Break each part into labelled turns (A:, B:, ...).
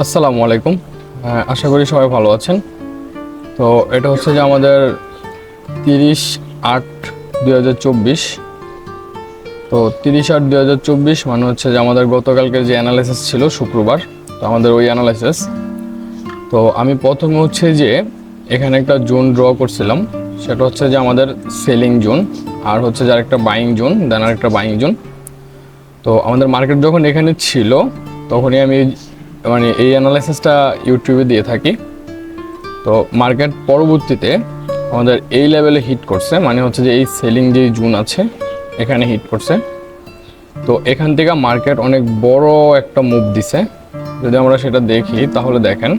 A: আসসালামু আলাইকুম। আহ, আশা করি সবাই ভালো আছেন। তো এটা হচ্ছে যে আমাদের তিরিশ আট দুই তো তিরিশ আট দুই মানে হচ্ছে যে আমাদের গতকালকে যে অ্যানালাইসিস ছিল শুক্রবার তো আমাদের ওই অ্যানালাইসিস তো আমি প্রথমে হচ্ছে যে এখানে একটা জোন ড্র করছিলাম। সেটা হচ্ছে যে আমাদের সেলিং জোন আর হচ্ছে যে আরেকটা বাইং জোন দেন আরেকটা বাইং জোন। তো আমাদের মার্কেট যখন এখানে ছিল তখনই আমি মানে এই অ্যানালাইসিসটা ইউটিউবে দিয়ে থাকি। তো মার্কেট পরবর্তীতে আমাদের এই লেভেলে হিট করছে মানে হচ্ছে যে এই সেলিং যে জুন আছে, এখানে হিট করছে। তো এখান থেকে মার্কেট অনেক বড় একটা মুভ দিছে। যদি আমরা সেটা দেখি, তাহলে দেখেন।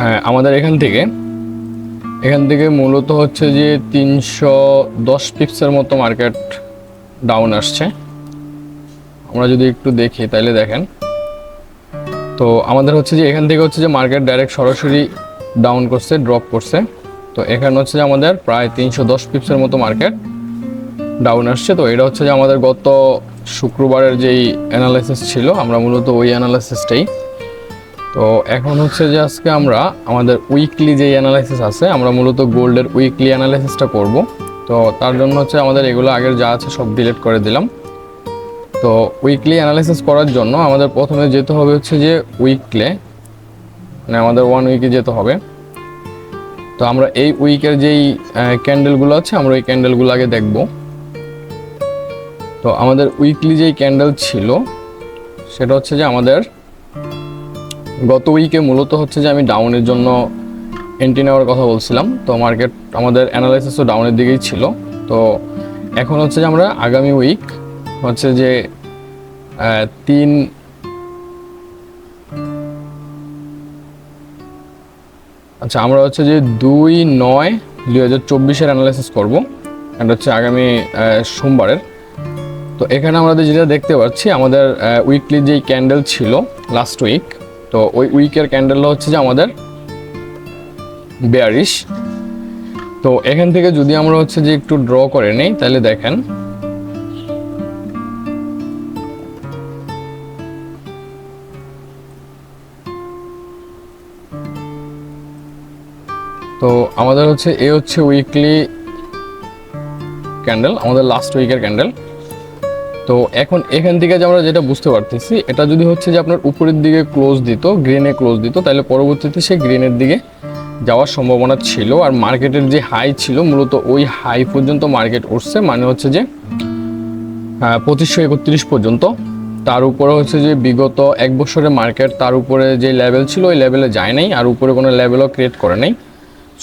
A: হ্যাঁ আমাদের এখান থেকে এখান থেকে মূলত হচ্ছে যে তিনশো দশ পিপসের মতো মার্কেট ডাউন আসছে। আমরা যদি একটু দেখি তাহলে দেখেন। তো আমাদের হচ্ছে যে, এখান থেকে হচ্ছে যে মার্কেট ডাইরেক্ট সরাসরি ডাউন করছে ড্রপ করছে। তো এখানে হচ্ছে যে আমাদের প্রায় তিনশো দশ পিপসের মতো মার্কেট ডাউন আসছে। তো এটা হচ্ছে যে আমাদের গত শুক্রবারের যেই অ্যানালাইসিস ছিল, আমরা মূলত ওই অ্যানালাইসিসটাই তো এখন হচ্ছে যে আজকে আমরা আমাদের উইকলি যেই অ্যানালাইসিস আছে, আমরা মূলত গোল্ডের উইকলি অ্যানালাইসিসটা করব। তো তার জন্য হচ্ছে আমাদের এগুলো আগের যা আছে সব ডিলিট করে দিলাম। তো উইকলি অ্যানালাইসিস করার জন্য আমাদের প্রথমে যেতে হবে হচ্ছে যে উইকলে মানে আমাদের ওয়ান উইকে যেতে হবে। তো আমরা এই উইকের যেই ক্যান্ডেলগুলো আছে, আমরা ওই ক্যান্ডেলগুলো আগে দেখব। তো আমাদের উইকলি যেই ক্যান্ডেল ছিল, সেটা হচ্ছে যে আমাদের গত উইকে মূলত হচ্ছে যে আমি ডাউনের জন্য এন্ট্রি নেওয়ার কথা বলছিলাম। তো মার্কেট আমাদের অ্যানালাইসিসও ডাউনের দিকেই ছিল। তো এখন হচ্ছে যে আমরা আগামী উইক হচ্ছে যে তিন আচ্ছা আমরা হচ্ছে যে দুই নয় দুই হাজার চব্বিশের অ্যানালাইসিস করব এটা হচ্ছে আগামী সোমবারের। তো এখানে আমাদের যেটা দেখতে পাচ্ছি, আমাদের উইকলি যেই ক্যান্ডেল ছিল লাস্ট উইক তো ওই উইকের ক্যান্ডেলটা হচ্ছে যে আমাদের বেয়ারিশ তো এখান থেকে যদি আমরা হচ্ছে যে একটু ড্র করে নেই, তাহলে দেখেন তো আমাদের হচ্ছে, এ হচ্ছে উইকলি ক্যান্ডেল আমাদের লাস্ট উইকের ক্যান্ডেল তো এখন এখান থেকে যে আমরা যেটা বুঝতে পারতেছি, এটা যদি হচ্ছে যে আপনার উপরের দিকে ক্লোজ দিত গ্রিনে ক্লোজ দিত, তাহলে পরবর্তীতে সে গ্রিনের দিকে যাওয়ার সম্ভাবনা ছিল। আর মার্কেটের যে হাই ছিল, মূলত ওই হাই পর্যন্ত মার্কেট উঠছে মানে হচ্ছে যে পঁচিশশো একত্রিশ পর্যন্ত। তার উপরে হচ্ছে যে বিগত এক বছরের মার্কেট তার উপরে যে লেভেল ছিল, ওই লেভেলে যায় নাই, আর উপরে কোনো লেভেলও ক্রিয়েট করে নাই।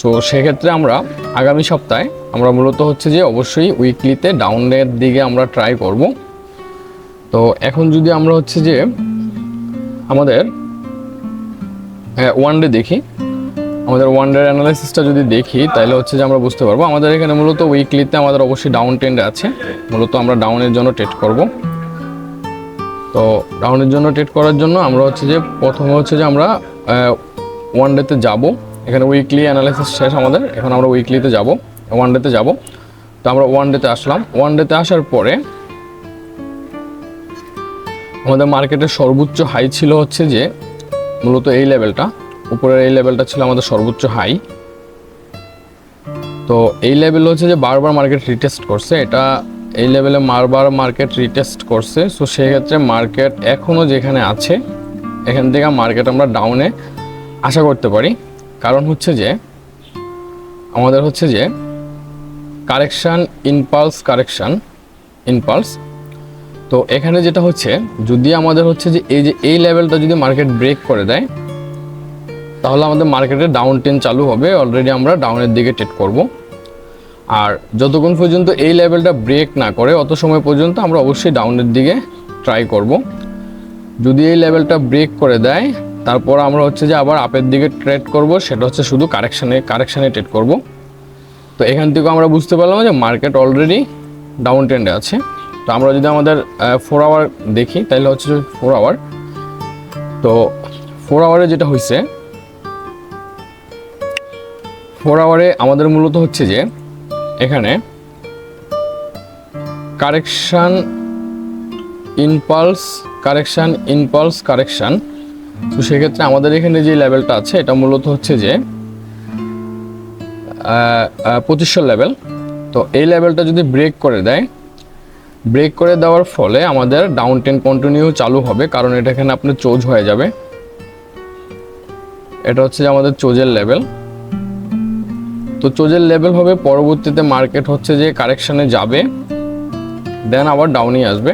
A: সো সেক্ষেত্রে আমরা আগামী সপ্তাহে আমরা মূলত হচ্ছে যে অবশ্যই উইকলিতে ডাউনের দিকে আমরা ট্রাই করব। তো এখন যদি আমরা হচ্ছে যে আমাদের ওয়ান ডে দেখি। আমাদের ওয়ান ডে অ্যানালাইসিসটা যদি দেখি, তাহলে হচ্ছে যে আমরা বুঝতে পারব। আমাদের এখানে মূলত উইকলিতে আমাদের অবশ্যই ডাউন ট্রেন্ড আছে। মূলত আমরা ডাউনের জন্য ট্রেড করব। তো ডাউনের জন্য ট্রেড করার জন্য আমরা হচ্ছে যে প্রথমে হচ্ছে যে আমরা ওয়ান ডেতে যাব। এখানে উইকলি অ্যানালাইসিস শেষ আমাদের। এখন আমরা উইকলিতে যাব ওয়ান ডেতে যাব। তো আমরা ওয়ান ডেতে আসলাম। ওয়ান ডেতে আসার পরে আমাদের মার্কেটের সর্বোচ্চ হাই ছিল হচ্ছে যে, মূলত এই লেভেলটা উপরের এই লেভেলটা ছিল আমাদের সর্বোচ্চ হাই তো এই লেভেল হচ্ছে যে বারবার মার্কেট রিটেস্ট করছে। এটা এই লেভেলে বারবার মার্কেট রিটেস্ট করছে। সো সেক্ষেত্রে মার্কেট এখনও যেখানে আছে, এখান থেকে মার্কেট আমরা ডাউনে আশা করতে পারি। কারণ হচ্ছে যে, আমাদের হচ্ছে যে, কারেকশান ইনপালস কারেকশান ইনপালস তো এখানে যেটা হচ্ছে, যদি আমাদের হচ্ছে যে এই যে, এই লেভেলটা যদি মার্কেট ব্রেক করে দেয়, তাহলে আমাদের মার্কেটে ডাউন টেন চালু হবে, অলরেডি আমরা ডাউনের দিকে ট্রেড করব। আর যতক্ষণ পর্যন্ত এই লেভেলটা ব্রেক না করে, অত সময় পর্যন্ত আমরা অবশ্যই ডাউনের দিকে ট্রাই করব। যদি এই লেভেলটা ব্রেক করে দেয় তারপর আমরা হচ্ছে যে আবার আপের দিকে ট্রেড করব, সেটা হচ্ছে শুধু কারেকশানে কারেকশানে ট্রেড করব। তো এখান থেকে আমরা বুঝতে পারলাম যে মার্কেট অলরেডি ডাউন ট্রেন্ডে আছে। তো আমরা যদি আমাদের ফোর আওয়ার দেখি, তাহলে হচ্ছে ফোর আওয়ার তো ফোর আওয়ারে যেটা হয়েছে ফোর আওয়ারে আমাদের মূলত হচ্ছে যে এখানে correction impulse correction impulse correction তো সেক্ষেত্রে আমাদের এখানে যে লেভেলটা আছে, এটা মূলত হচ্ছে যে পঁচিশশো লেভেল। তো এই লেভেলটা যদি ব্রেক করে দেয়, ব্রেক করে দেওয়ার ফলে আমাদের ডাউন টেন কন্টিনিউ চালু হবে, কারণ এটা এখানে আপনার চোজ হয়ে যাবে। এটা হচ্ছে যে আমাদের চোজের লেভেল। তো চোজের লেভেল হবে, পরবর্তীতে মার্কেট হচ্ছে যে কারেকশানে যাবে, দেন আবার ডাউনই আসবে।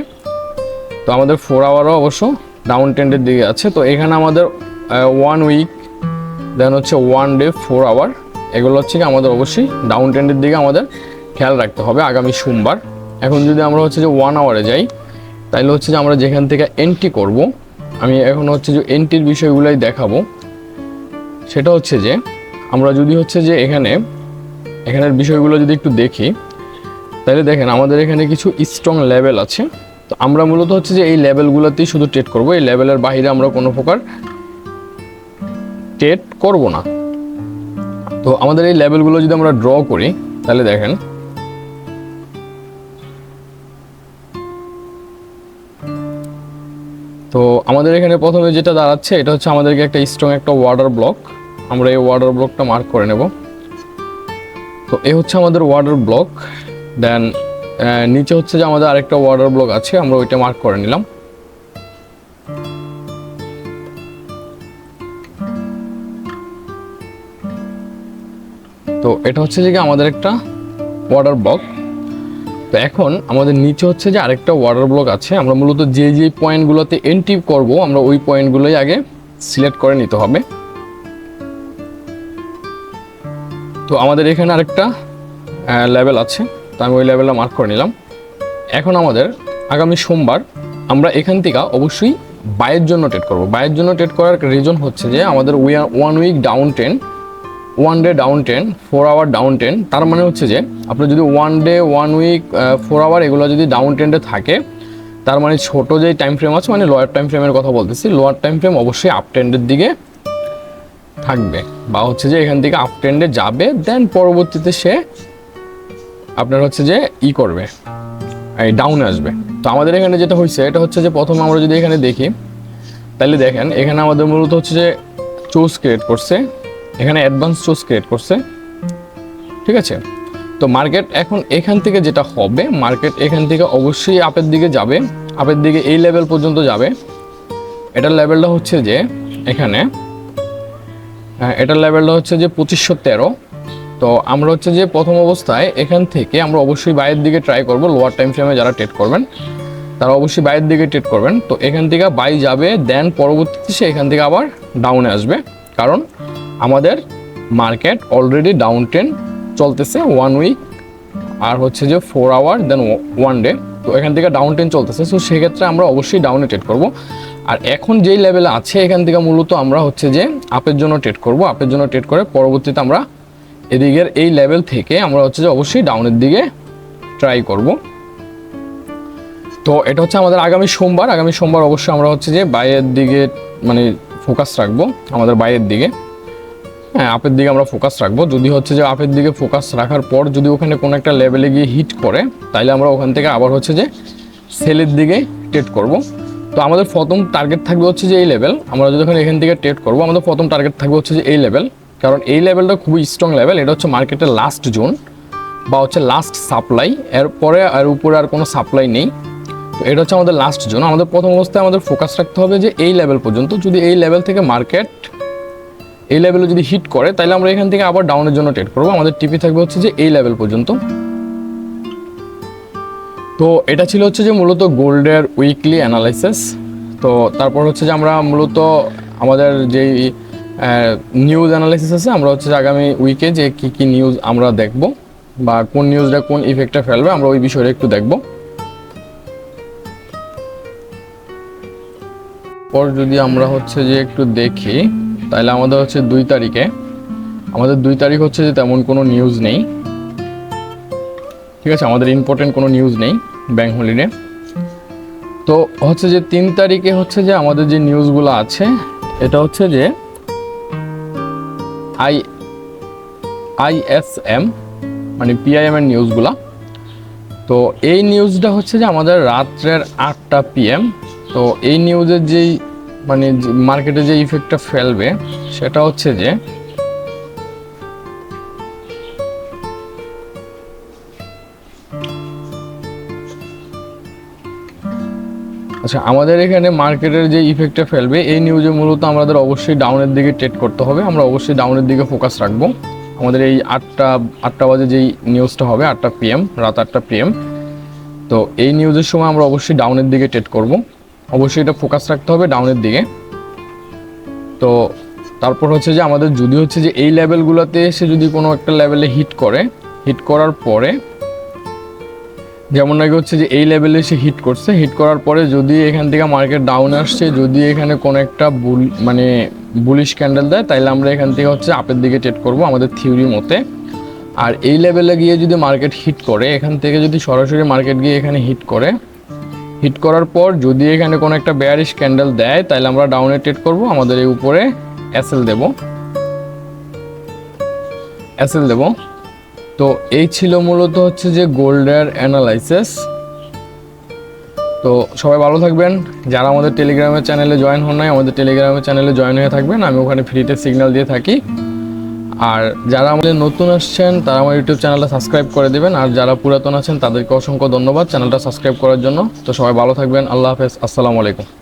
A: তো আমাদের ফোর আওয়ারও অবশ্য ডাউন ট্রেন্ডের দিকে আছে। তো এখানে আমাদের ওয়ান উইক দেন হচ্ছে ওয়ান ডে ফোর আওয়ার এগুলো হচ্ছে কি আমাদের অবশ্যই ডাউন ট্রেন্ডের দিকে আমাদের খেয়াল রাখতে হবে আগামী সোমবার। এখন যদি আমরা হচ্ছে যে ওয়ান আওয়ারে যাই তাহলে হচ্ছে যে আমরা যেখান থেকে এন্ট্রি করব, আমি এখন হচ্ছে যে এন্ট্রির বিষয়গুলোই দেখাবো। সেটা হচ্ছে যে, আমরা যদি হচ্ছে যে এখানে, এখানের বিষয়গুলো যদি একটু দেখি তাহলে দেখেন আমাদের এখানে কিছু স্ট্রং লেভেল আছে। তো আমরা মূলত হচ্ছে যে এই লেভেলগুলোতেই শুধু ট্রেড করব। এই লেভেলের বাইরে আমরা কোনো প্রকার ট্রেড করব না। তো আমাদের এই লেভেলগুলো যদি আমরা ড্র করি, তাহলে দেখেন, তো আমাদের এখানে প্রথমে যেটা দাঁড়াচ্ছে, এটা হচ্ছে আমাদেরকে একটা স্ট্রং একটা ওয়াটার ব্লক আমরা এই ওয়াটার ব্লকটা মার্ক করে নেব। তো এই হচ্ছে আমাদের ওয়াটার ব্লক দেন নিচে হচ্ছে যে আমাদের আরেকটা ওয়াটার ব্লক আছে, আমরা ওইটা মার্ক করে নিলাম। তো এটা হচ্ছে যে আমাদের একটা ওয়াটার ব্লক তো এখন আমাদের নিচে হচ্ছে যে আরেকটা ওয়াটার ব্লক আছে, আমরা মূলত যে যে পয়েন্টগুলোতে এন্ট্রি করব, আমরা ওই পয়েন্টগুলোই আগে সিলেক্ট করে নিতে হবে। তো আমাদের এখানে আরেকটা লেভেল আছে। তো আমি ওই লেভেলটা মার্ক করে নিলাম। এখন আমাদের আগামী সোমবার আমরা এখান থেকে অবশ্যই বাইয়ের জন্য ট্রেড করব। বাইয়ের জন্য ট্রেড করার রিজন হচ্ছে যে আমাদের one week down trend one day down trend four hour down trend তার মানে হচ্ছে যে আপনার যদি one day one week four hour এগুলো যদি ডাউন টেন্ডে থাকে, তার মানে ছোট যে টাইম ফ্রেম আছে মানে লোয়ার টাইম ফ্রেমের কথা বলতেছি লোয়ার টাইম ফ্রেম অবশ্যই আপ ট্রেন্ডের দিকে থাকবে। বা হচ্ছে যে এখান থেকে আপ ট্রেন্ডে যাবে দেন পরবর্তীতে সে আপনার হচ্ছে যে ই করবে এই ডাউনে আসবে। তো আমাদের এখানে যেটা হয়েছে এটা হচ্ছে যে প্রথমে আমরা যদি এখানে দেখি তাহলে দেখেন এখানে আমাদের মূলত হচ্ছে যে চুজ ক্রিয়েট করছে এখানে অ্যাডভান্স চুজ ক্রিয়েট করছে ঠিক আছে? তো মার্কেট এখন এখান থেকে যেটা হবে মার্কেট এখান থেকে অবশ্যই আপের দিকে যাবে আপের দিকে এই লেভেল পর্যন্ত যাবে। এটার লেভেলটা হচ্ছে যে এখানে হ্যাঁ, এটার লেভেলটা হচ্ছে যে পঁচিশশো তেরো। তো আমরা হচ্ছে যে প্রথম অবস্থায় এখান থেকে আমরা অবশ্যই বাইরের দিকে ট্রাই করব লোয়ার টাইম ফ্রেমে যারা ট্রেড করবেন, তারা অবশ্যই বাইরের দিকে ট্রেড করবেন। তো এখান থেকে বাই যাবে দেন পরবর্তীতে সে এখান থেকে আবার ডাউনে আসবে। কারণ আমাদের মার্কেট অলরেডি ডাউন টেন চলতেছে ওয়ান উইক আর হচ্ছে যে four hour then one day তো এখান থেকে ডাউন টেন চলতেছে। সো সেক্ষেত্রে আমরা অবশ্যই ডাউনে ট্রেড করব। আর এখন যেই লেভেলে আছে, এখান থেকে মূলত আমরা হচ্ছে যে আপের জন্য ট্রেড করব। আপের জন্য ট্রেড করে পরবর্তীতে আমরা এদিকের এই লেভেল থেকে আমরা হচ্ছে যে অবশ্যই ডাউনের দিকে ট্রাই করব। তো এটা হচ্ছে আমাদের আগামী সোমবার। আগামী সোমবার অবশ্যই আমরা হচ্ছে যে বাইরের দিকে মানে ফোকাস রাখব, আমাদের বাইরের দিকে। হ্যাঁ আপের দিকে আমরা ফোকাস রাখব। যদি হচ্ছে যে আপের দিকে ফোকাস রাখার পর যদি ওখানে কোনো একটা লেভেলে গিয়ে হিট করে তাহলে আমরা ওখান থেকে আবার হচ্ছে যে সেলের দিকে ট্রেড করব। তো আমাদের প্রথম টার্গেট থাকবে হচ্ছে যে এই লেভেল আমরা যখন এখান থেকে ট্রেড করব, আমাদের প্রথম টার্গেট থাকবে হচ্ছে যে এই লেভেল কারণ এই লেভেলটা খুবই স্ট্রং লেভেল এটা হচ্ছে মার্কেটের লাস্ট জোন বা হচ্ছে লাস্ট সাপ্লাই এরপরে আর উপরে আর কোনো সাপ্লাই নেই। তো এটা হচ্ছে আমাদের লাস্ট জোন আমাদের প্রথম অবস্থায় আমাদের ফোকাস রাখতে হবে যে এই লেভেল পর্যন্ত, যদি এই লেভেল থেকে মার্কেট এই লেভেলে যদি হিট করে, তাহলে আমরা এখান থেকে আবার ডাউনের জন্য ট্রেড করব। আমাদের টিপি থাকবে হচ্ছে যে এই লেভেল পর্যন্ত। তো এটা ছিল হচ্ছে যে মূলত গোল্ডের উইকলি অ্যানালাইসিস তো তারপর হচ্ছে যে আমরা মূলত আমাদের যেই নিউজ অ্যানালাইসিস আছে, আমরা হচ্ছে আগামী উইকে যে কি কি নিউজ আমরা দেখব বা কোন নিউজটা কোন ইফেক্টটা ফেলবে, আমরা ওই বিষয়টা একটু দেখব। পর যদি আমরা হচ্ছে যে একটু দেখি, তাহলে আমাদের হচ্ছে দুই তারিখে, আমাদের দুই তারিখ হচ্ছে যে তেমন কোনো নিউজ নেই। ঠিক আছে, আমাদের ইম্পর্টেন্ট কোনো নিউজ নেই ব্যাঙ্ক হলিডে তো হচ্ছে যে তিন তারিখে হচ্ছে যে আমাদের যে নিউজগুলো আছে, এটা হচ্ছে যে আই আইএসএম মানে পিআইএম এর নিউজগুলা। তো এই নিউজটা হচ্ছে যে আমাদের রাত্রের আটটা পিএম তো এই নিউজের যেই মানে মার্কেটে যে ইফেক্টটা ফেলবে, সেটা হচ্ছে যে আচ্ছা আমাদের এখানে মার্কেটের যে ইফেক্টটা ফেলবে, এই নিউজে মূলত আমাদের অবশ্যই ডাউনের দিকে ট্রেড করতে হবে। আমরা অবশ্যই ডাউনের দিকে ফোকাস রাখব। আমাদের এই আটটা আটটা বাজে যেই নিউজটা হবে, আটটা পিএম রাত আটটা পিএম তো এই নিউজের সময় আমরা অবশ্যই ডাউনের দিকে ট্রেড করব। অবশ্যই এটা ফোকাস রাখতে হবে ডাউনের দিকে। তো তারপর হচ্ছে যে আমাদের যদি হচ্ছে যে এই লেভেলগুলোতে এসে যদি কোনো একটা লেভেলে হিট করে হিট করার পরে যেমন নাকি হচ্ছে যে এই লেভেলে সে হিট করছে। হিট করার পরে যদি এখান থেকে মার্কেট ডাউন আসছে, যদি এখানে কোনো একটা বুল মানে বুলিশ ক্যান্ডেল দেয় তাহলে আমরা এখান থেকে হচ্ছে আপের দিকে ট্রেড করব আমাদের থিওরি মতে। আর এই লেভেলে গিয়ে যদি মার্কেট হিট করে, এখান থেকে যদি সরাসরি মার্কেট গিয়ে এখানে হিট করে হিট করার পর যদি এখানে কোনো একটা বেয়ারিশ ক্যান্ডেল দেয় তাহলে আমরা ডাউনে ট্রেড করব, আমাদের এই উপরে অ্যাসেল দেব। অ্যাসেল দেব। তো এই ছিল মূলত হচ্ছে যে গোল্ডের অ্যানালাইসিস তো সবাই ভালো থাকবেন। যারা আমাদের টেলিগ্রামের চ্যানেলে জয়েন হন নাই, আমাদের টেলিগ্রামের চ্যানেলে জয়েন হয়ে থাকবেন। আমি ওখানে ফ্রিতে সিগন্যাল দিয়ে থাকি। আর যারা আমাদের নতুন আসছেন, তারা আমার ইউটিউব চ্যানেলটা সাবস্ক্রাইব করে দেবেন। আর যারা পুরাতন আছেন, তাদেরকে অসংখ্য ধন্যবাদ চ্যানেলটা সাবস্ক্রাইব করার জন্য। তো সবাই ভালো থাকবেন। আল্লাহ হাফেজ। আসসালামু আলাইকুম।